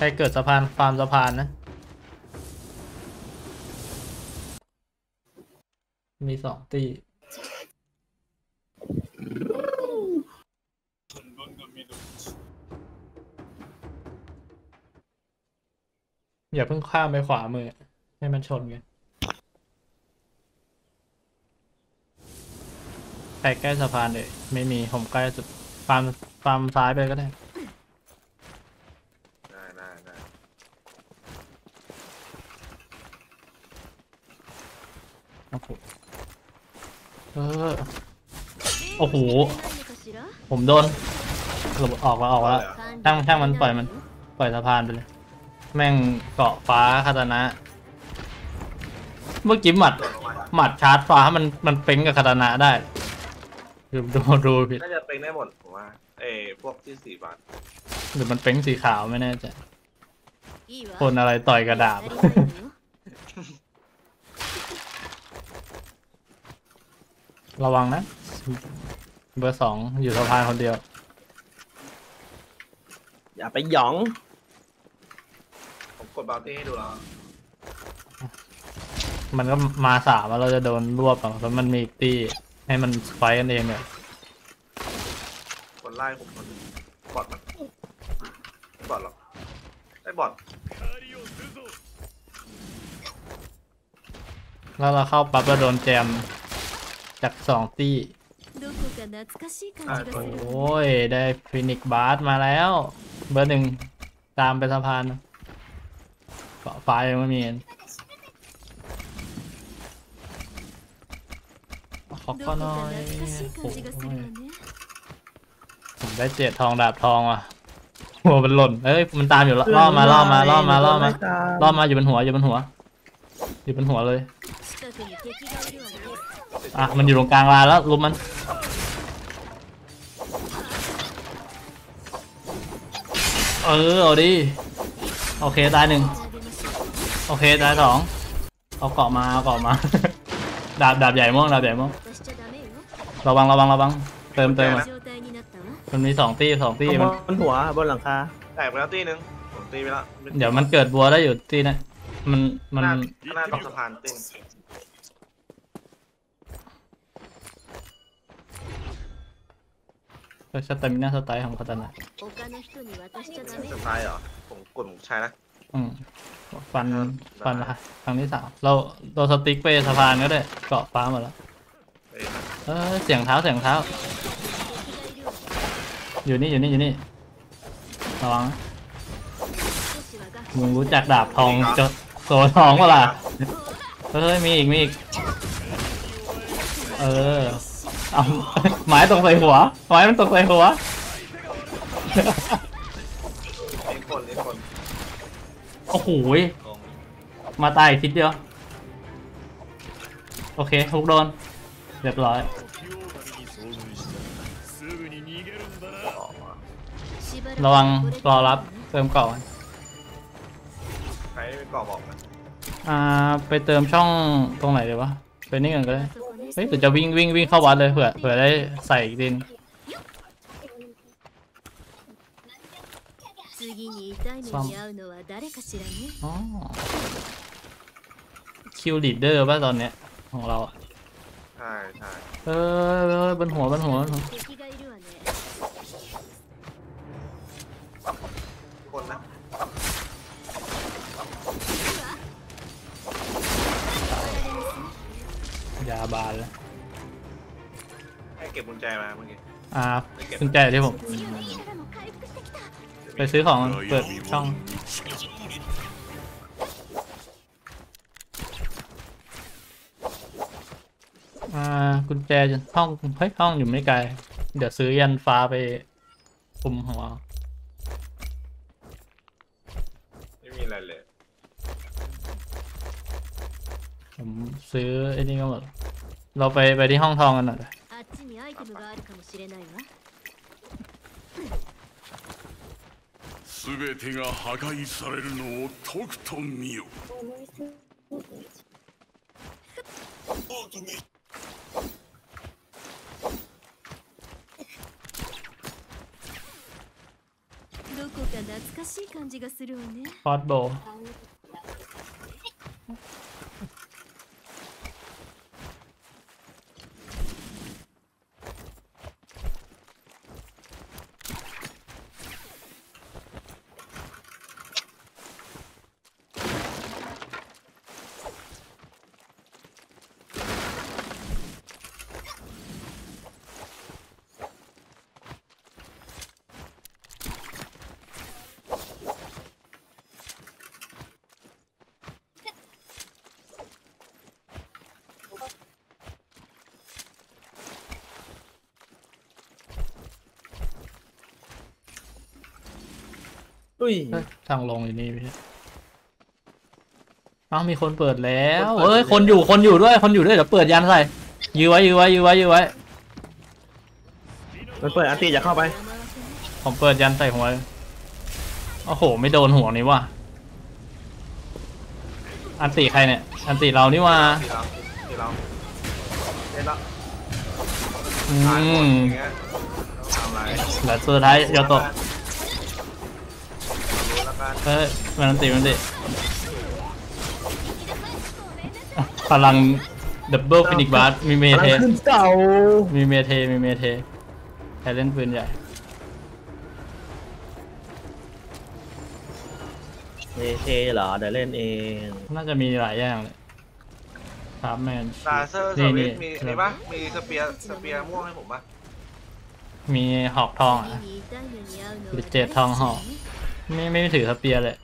ใครเกิดสะพานฟาร์มสะพานนะ มีสองตีอย่าเพิ่งข้ามไปขวามือ ให้มันชนกันใครใกล้สะพานเลยไม่มีผมใกล้สุดฟาร์มฟาร์มซ้ายไปก็ได้ ได้ได้ได้ โอเคเออโอ้โห ผมโดนหลบออกมาออกแล้วช่างช่างมันปล่อยมัน ปล่อยสะพานไปเลย แม่งเกาะฟ้าคาตานะ เมื่อกี้หมัด หมัดชาร์จฟ้าให้มันมันเป้งกับคาตานะได้ดูดูดูผิดน่าจะเป็นได้หมดผมว่าเอ้พวกที่สีบาทหรือมันเป้งสีขาวไม่แน่ใจคนอะไรต่อยกระดาษ ระวังนะ เบอร์สองอยู่สะพานคนเดียว อย่าไปหยอง ผมกดบาร์ตี้ให้ดูแล้วมันก็มาสามแล้วเราจะโดนรวบอะแล้วมันมีอีกตีให้มันไฟท์กันเองเนี่ยคนไล่ผมคนบอทมันไม่บอทหรอกได้บอทแล้วเราเข้าปั๊บเราโดนแจม จากสองตีโอ้ย ได้ฟินิกบาร์สมาแล้ว เบอร์หนึ่ง ตามไปสะพานเกาะฟ้ายัไม่มีขอก็น้อยผมได้เจ็ดทองดาบทองว่ะหัวมันหล่นเอ้ย มันตามอยู่ล่อมาล่อมาล่อมาล่อมาล่อมาอยู่บนหัวอยู่บนหัว อยู่บนหัวเลย อะมันอยู่ตรงกลางลานแล้วลุมมันเออเอาดิโอเคตายหนึ่งโอเคตายสองเอาเกาะมาเอาเกาะมา ดาบดาบใหญ่ม่วงดาบใหญ่ม่วงระวังระวังระวังเติมเติมมันมีสองตีสองตีมันมันหัวบนหลังคาแตกไปแล้วตีหนึ่งผมตีไปแล้วเดี๋ยวมันเกิดบัวได้อยู่ตีนะมันมันหน้าตกสะพานตี สเตมิน่าสไตล์ของคาตนาสไตล์เหรอ ผมกดผมใช้นะอืมฟันฟันละครั้งที่สามเราเราสติ๊กไปสะพานก็ได้เกาะฟ้ามาแล้วเออเสียงเท้าเสียงเท้า อยู่นี่อยู่นี่อยู่นี่ระวังมึงรู้จักดาบทองจะโสทองเปล่าเฮ้ยมีอีกมีอีก เออ เอาหมายตรงใส่หัวหมายมันตรงใส่หัวโอ้โหยมาตายทิศเดียว โอเคทุกโดน เรียบร้อย ระวังรอรับเติมเก่าไปเก่าบอกนอ่า ไปเติมช่องตรงไหนเลยวะ ไปนี่กันก็ได้ เฮ้ยเดี๋ยวจะวิ่งวิ่งวิ่งเข้าวัดเลยเผื่อเผื่อได้ใส่ดินคิวลีดเดอร์ป่ะตอนเนี้ยของเราใช่ใช่เออเออบนหัวบนหัวบนหัว อกี้อ่ากุญแจที่ผม ไปซื้อของเปิดช่องอ่ากุญแจห้องเฮ้ยห้องอยู่ไม่ไกล เดี๋ยวซื้อยันฟ้าไปคุมหัวไม่มีอะไรเลยผมซื้อไอ้นี่ก็หมดเราไปไปที่ห้องทองกันหน่อยあっちにアイテムがあるかもしれないわ。全てが破壊されるのをとくと見よ。どこか懐かしい感じがするわね อสโบอุ้ยเอ้ยทางลงอยู่นี่พี่เอ้ามีคนเปิดแล้วเอ้ยคนอยู่คนอยู่ด้วยคนอยู่ด้วยเดี๋ยวเปิดยันใส่ยื้อไว้ยื้อไว้ยื้อไว้ยื้อไว้มันเปิดอันตีจะเข้าไป ผมเปิดยันใส่หัวเลยโอ้โห ไม่โดนหัวนี่ว่ะอันติใครเนี่ย อันติเรานี่ว่าทีเราทีเราเล่นละอืตายหมดมอย่างเงี้ยทำไรเหลือสุดท้ายโยโต กาเฮ้ยมันตีมันดิพลังดับเบิลฟินิกบาร์มีเมเทขึ้นเต่มีเมเทมีเมเทใครเล่นปืนใหญ่เมเทเหรอเดี๋ยวเล่นเอง น่าจะมีหลายอย่างเลยครับแมนลาเซอร์สวิสมีมีปะมีสเปียร์สเปียร์ม่วงให้ผมป่ะมีหอกทองอะหรือเจ็ดทองหอก ไม่ไม่ถือสเปียร์เลย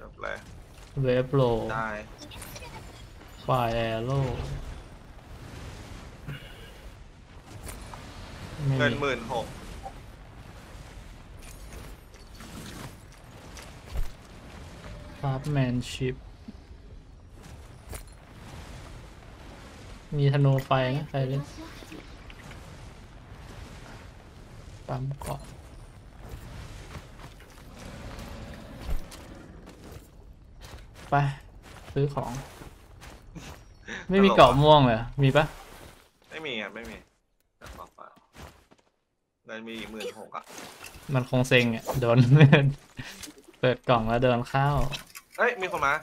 จบเลยเวฟโลได้ไฟแอโร่ไม่เงินมีหมื่นหกครับแมนชิปมีธนูไฟนะใครเล่นปั๊มเกาะ ไป ซื้อของ ไม่มีเกาะม่วงเลยมีปะไม่มีอะไม่มีแต่นมีหมื่นหกอะมันคงเซ็งอะโดน เปิดกล่องแล้วเดินข้าวเอ้ยมีคนมา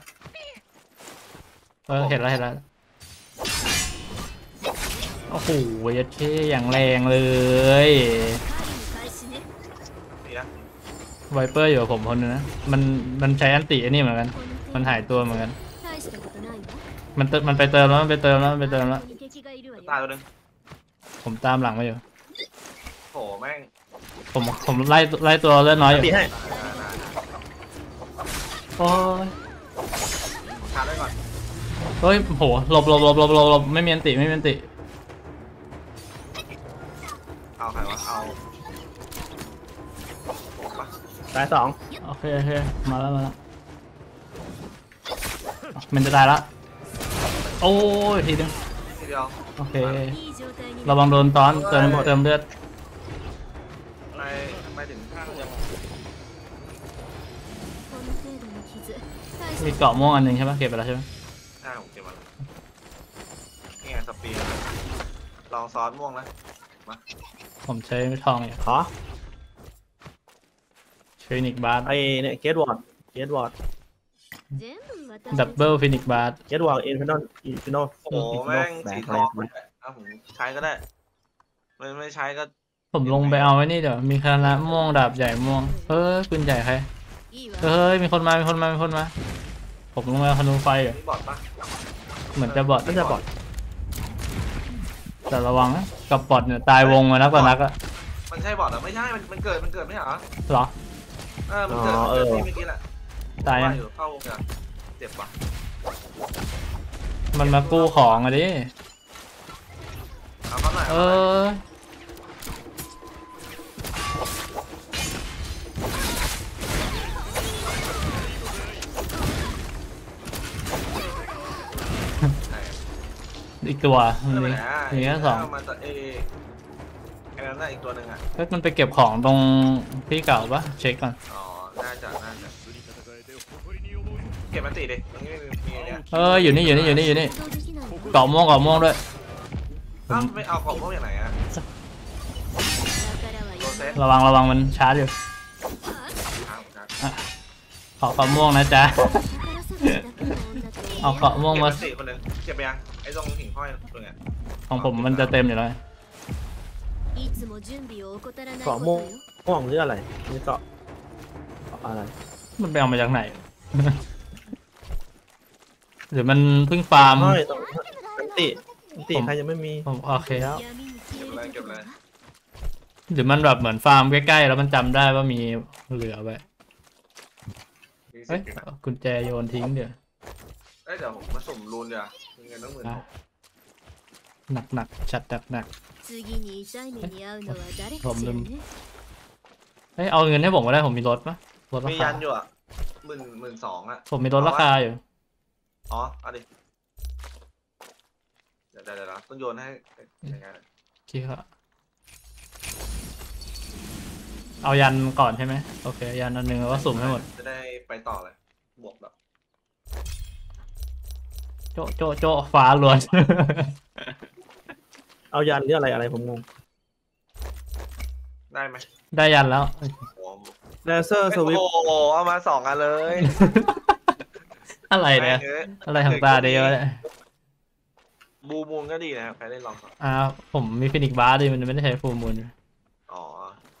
เออเห็นแล้วเห็นแล้วโอ้โหยัดเท่อย่างแรงเลยไวเปอร์อยู่กับผมคนนึงนะ มันมันใช้อันตีอันนี้เหมือนกัน มันหายตัวเหมือนกัน 大したことないわ มันเติมมันไปเติมแล้วมันไปเติมแล้วมันไปเติมแล้ว ここに敵がいるわよ ตายตัวหนึง ผมตามหลังมาอยู่ โหแม่ง ผมผมไล่ไล่ตัวเลือดน้อยอยู่ ตีให้ ตายได้ได้ โอ้ย ชาร์จไว้ก่อน เฮ้ยโหหลบหลบหลบหลบหลบหลบไม่มีอันติไม่มีอันติ เอาใครวะเอาผมปะ ตายสอง โอเคโอเคมาแล้วมาแล้ว มันจะตายละ โอ้ยทีเดียวโอเคระวังโดนตอนเติมเติมเลือดทำไมีเกาะม่วงอันหนึ่งใช่ปะเก็บไปแล้วใช่ไหมใช่ผมเก็บมาแล้วนี่ไงสปีนลองซ้อนม่วงนะมาผมใช้ทองอยู่ขอเทรนิกบาร์ไอ้เนี่ยเกตวอร์ดเกตวอร์ด ดับเบิลฟินิกบาร์เจ็ดวอลอินฟินอลอินฟินอลโอ้หแม่งสีทองใช้ก็ได้ ไม่ไม่ใช้ก็ ผมลงไปเอาไว้นี่เดี๋ยว มีคณะม่วงดาบใหญ่ม่วงเฮ้ยปืนใหญ่ใครเฮ้ยมีคนมา มีคนมา มีคนมา ผมลงมาคนูไฟเหรอเหมือนจะบอดน่าจะบอดแต่ระวังนะกับบอดเนี่ยตายวงมานักต่อนักอะมันใช่บอดเหรอไม่ใช่ มันมันเกิดมันเกิดไม่หรอเหรอเออมันเกิดเมื่อกี้แหละ ตายยังว่าอยู่เข้าวงการเจ็บปะมันมากู้ของอะดิ เอาเข้าหน่อยเอเอาเข้าหน่อยออีกตัวมันเออไปมีไหนอะมีแค่สองเามันจะเอไอ้นั่นน่ะอีกตัวหนึ่งอะเฮ้ยมันไปเก็บของตรงที่เก่าปะเช็คก่อน อ๋อ็บมันติดิเนี่ยอออยู่นี่อยู่นี่อยู่นี่อยู่นี่เกาะม่วงเกาะม่วงด้วยไม่เอาของพวกอางไหนอะระวังระวังมันชาร์จอยู่ทางครัอเกาะม่วงนะจ๊ะ เอาเกาะม่วงมาเก็บมังไปยังไอ้ตรงหิ่งห้อยตรงเนี้ยของผมมันจะเต็มอยู่แล้วเกาะม่วงม่วงหรืออะไรนี่เกาะอะไรมันไปเอามาจากไหน หรือมันเพิ่งฟาร์ม ห้อยตรงอันติอันติ ผม ใครยังไม่มี ผมโอเค แล้ว 闇に消えるところは หรือมันแบบเหมือนฟาร์มใกล้ๆแล้วมันจำได้ว่ามีเหลือไว้ มีสิ เฮ้ย บอยู่นะ กุญแจโยนทิ้งเดี๋ยว เอ้ยเดี๋ยวผมมาสุ่มรูนเดี๋ยวมีเงินตั้งหมื่น อ่ะ หก หนักหนักๆชัดหนักหนัก 次に痛い目に遭うのは誰ผม かし ลื ら ม ね เฮ้ยเอาเงินให้ผมก็ได้ผมมีรถปะรถรา มี คา ยันอยู่อ่ะหมื่นหมื่นสองอ่ะ ผมมีรถราคาอยู่ อ๋อ เอาดิ เดี๋ยวเดี๋ยวเดี๋ยวนะต้องโยนให้ยังไงคิดว่าเอายันก่อนใช่ไหมโอเค ยันอันหนึ่งแล้วก็สุ่มให้หมด จะได้ไปต่อเลย บวกแบบโจะโจะโจะฟ้าล้วน เอายันหรืออะไรอะไรผมงงได้ไหมได้ยันแล้ว โอ้โหเลเซอร์สวิปโอ้โหเอามาสองอันเลย อะไรเนี่ยแม่งอ้อะไรของตาเดียวเนี่ยบูมูนก็ดีนะครับใครได้ลองก่อนอ่าผมมีฟินิกบาร์ดิมันไม่ได้ใช้ฟูมูลอ๋อ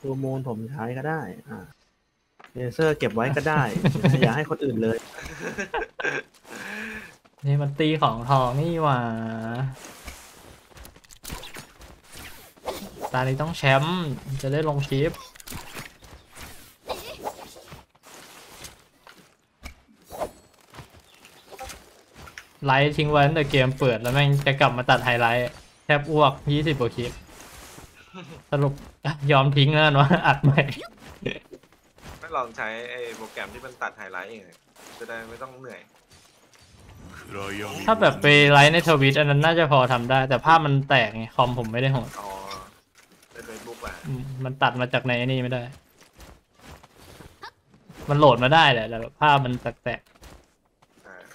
ฟูมูลผมใช้ก็ได้ อ่าเลเซอร์เก็บไว้ก็ได้ อย่าให้คนอื่นเลยนี่มันตีของทองนี่หว่าตานี้ต้องแชมป์จะได้ลงคลิป ไลท์ทิ้งไว้ตั้งแต่เกมเปิดแล้วแม่งจะกลับมาตัดไฮไลท์แทบอ้วกยี่สิบกว่าคลิป สรุปยอมทิ้งแล้วกันว่าอัดใหม่ ไม่ลองใช้ไอ้โปรแกรมที่มันตัดไฮไลท์เองจะได้ไม่ต้องเหนื่อย暗闇ถ้าแบบไปไลท์ในทวิตอันนั้นน่าจะพอทำได้ แต่ภาพมันแตกไงคอมผมไม่ได้โหดอ๋อในเฟซบุ๊กอะอืมมันตัดมาจากในไอ้นี่ไม่ได้ มันโหลดมาได้แหละแต่แบบภาพมันแตกใช่ ๆ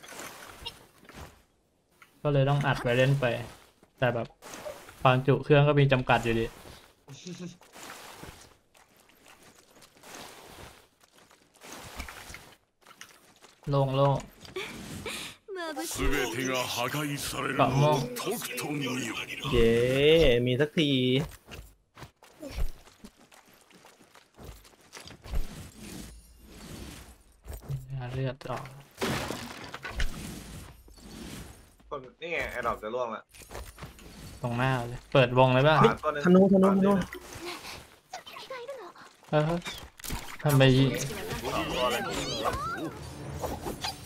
ก็เลยต้องอัดไปเล่นไป แต่แบบความจุเครื่องก็มีจำกัดอยู่ดิลงโล่แบบาม่งเย้มีสักทีเลือดออก คนนี่ไงไอ้ดอกจะร่วงละตรงหน้าเลยเปิดวงเลยป่ะาตันึธนูธนูธนู เออทำไมวเล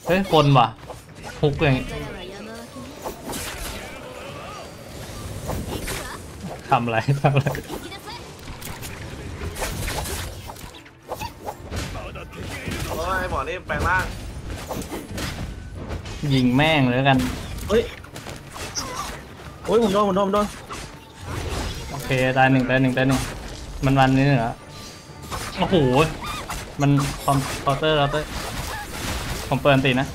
เฮ้ยคนว่ะฮุกอย่างทำอะไรทำอะไรไอ้หมอนี่แปลงร่างยิงแม่งเลยกัน เฮ้ยเอ้ยผมโดนผมโดนผมโดนโอเคตายหนึ่งตายหนึ่งตายหนึ่งมันวันนี้เหรอโอ้โหมันคอมพอเตอร์เราเต้ยผมเปิดตีนะ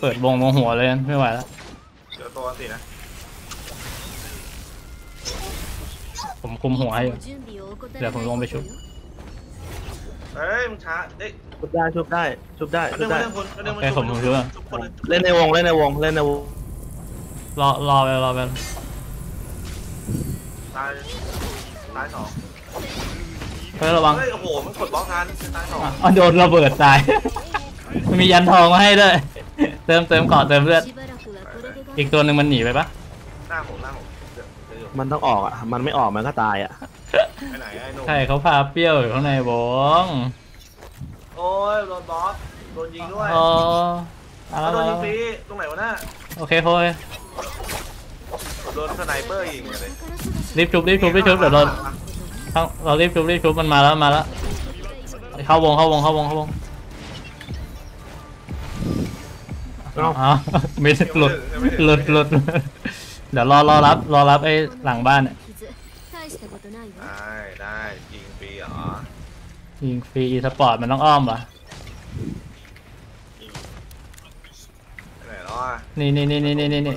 เปิดวงวงหัวเลยไม่ไหวแล้วเดี๋ตัวอันตีนะ ผมคุมหัวให้อยู่เดี๋ยวผมลงไปชุบเฮ้ยมึงช้าเอ้ย ชุบได้ชุบได้ชุบได้ชุบได้ไอ้ผมผมรู้ว่าเล่นในวงเล่นในวงเล่นในวงรอรอไปรอไปตายตายสองเฮ้ยระวังโอ้โหมันกดบล็อกทันตายสองอ๋อโดนระเบิดตายมียันทองมาให้ด้วยเติมเติมก่อเติมเลือดอีกตัวหนึ่งมันหนีไปปะหน้าผมหน้าผมมันต้องออกอะ มันไม่ออกมันก็ตายอะใช่เขาพาเปรี้ยวอยู่ข้างในบ้อง โอ้ยโดนบล็อกโดนยิงด้วยอ๋อเอาแล้วโดนแล้ยิวงฟรีตรงไหนวะน่ะโอเคโค้ยโดนสไนเปอร์ยิงเลยรีบชุบรีบชุบรีบชุบเดี๋ยวเราทั้งเรารีบชุบรีบชุบมันมาแล้วมาแล้วเข้าวงเข้าวงเข้าวงเข้าวงเอ้าอ๋อไม่ได้หลุดหลุดหลุดเดี๋ยวรอรอรับรอรับไอ้หลังบ้านเนี่ย ยิงฟรีอีสปอร์ตมันต้องอ้อมป่ะนี่นี่นี่นี่นี่นี่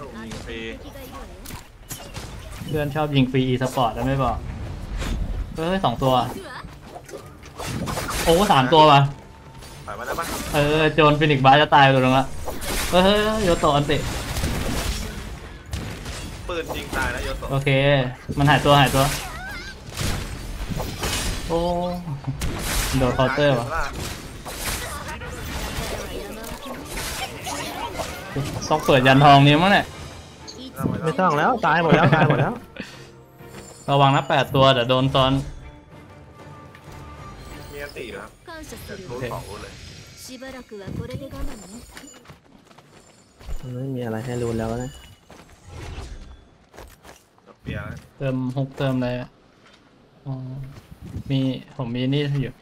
เพื่อนชอบยิงฟรีอีสปอร์ตแล้วไม่บอก เฮ้ยสองตัว โอ้สามตัวปะมาเออโจนฟินิกบาจะตายตัวนึงละเฮ้ยโยโตอันติปืนยิงตายแล้วโยโตโอเค มันหายตัวหายตัว โอ้ โดนเคาน์เตอร์วะซอกเปิดยันทองนี้มั้งเนี่ยไม่ต้องแล้วตายหมดแล้วตายหมดแล้ว ระวังนะแปดตัวเดี๋ยวโดนตอนมีอันตีครับรู้สองเลยไม่มีอะไรให้รู้แล้วนะเติมหกเติมเลยอ๋อมีผมมีนี่อยู่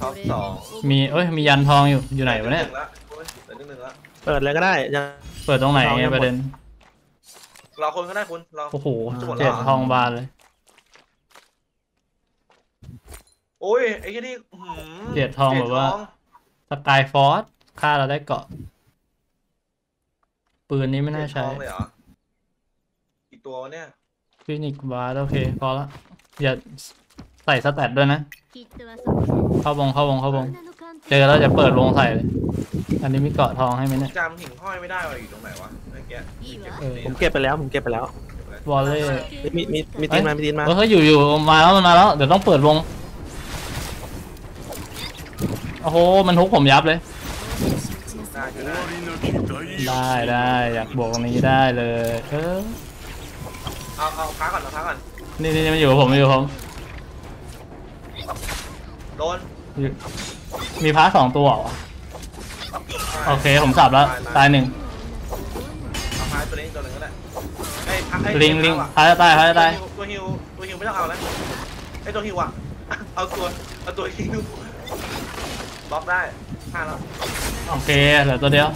ท็อปสองมีเอ้ยมียันทองอยู่อยู่ไหนวะเนี่ยละโอ้ยเหลือหนึ่งหนึ่งละเปิดเลยก็ได้ยัง เปิดตรงไหนทองไงยังหมดประเด็นรอคนก็ได้คุณรอ โอ้โหจะหมดแล้วเจ็ดเหรอ ทองบานเลยโอ้ยไอ้ที่นี่อื้อหือเจ็ดทองแบบว่าเจ็ดทองสกายฟอร์สฆ่าเราได้เกาะ ปืนนี้ไม่น่าใช้เจ็ดทองเลยเหรอกี่ตัววะเนี่ยฟินิกบาร์โอเค พอละ อย่า ใส่สแตทด้วยนะ เข้าวงเข้าวงเข้าวง เจอแล้วจะเปิดวงใส่เลย อันนี้มีเกาะทองให้ไหมเนี่ยจำหิ่งห้อยไม่ได้ว่าอยู่ตรงไหนวะเมื่อกี้ผมเก็บไปแล้วผมเก็บไปแล้ววอลเลยมีมีมีตีนมามีตีนมาเฮ้ยอยู่อยู่มาแล้วมาแล้วเดี๋ยวต้องเปิดวงโอ้โหมันทุกผมยับเลย ได้ได้อยากบวกตรงนี้ได้เลย เออเอาเอาพักก่อนเราพักก่อนนี่นี่มันอยู่ผมอยู่ผม โดนอยู่มีพาร์ทสองตัวเหรอโอเคผมสับแล้วตายหนึ่งเอาพายตัวนี้ตัวหนึ่งก็ได้ไอ้พักไอ้ลิงลิงพักพาร์ทจะตายพาร์ทจะตายตัวฮิวตัวฮิวไม่ต้องเอาแล้วไอ้ตัวฮิวอะเอาตัวเอาตัวฮิวบล็อกได้ห้าแล้วโอเคเหลือตัวเดียว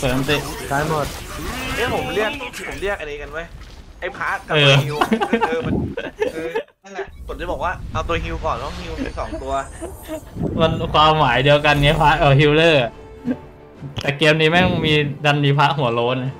数人เปิดอันติตายหมดเอ้ยผมเรียกผมเรียกอะไรกันไว้ยไอ้พาร์ทกับเอตัวอฮิวเออมัน เออนั่นแหละผมจะบอกว่าเอาตัวฮิวก่อนต้องฮิวสองตัว มันความหมายเดียวกันเนี้ยพระเออฮิลเลอร์ แต่เกมนี้แม่งมีดันมีพระหัวโล้นนะ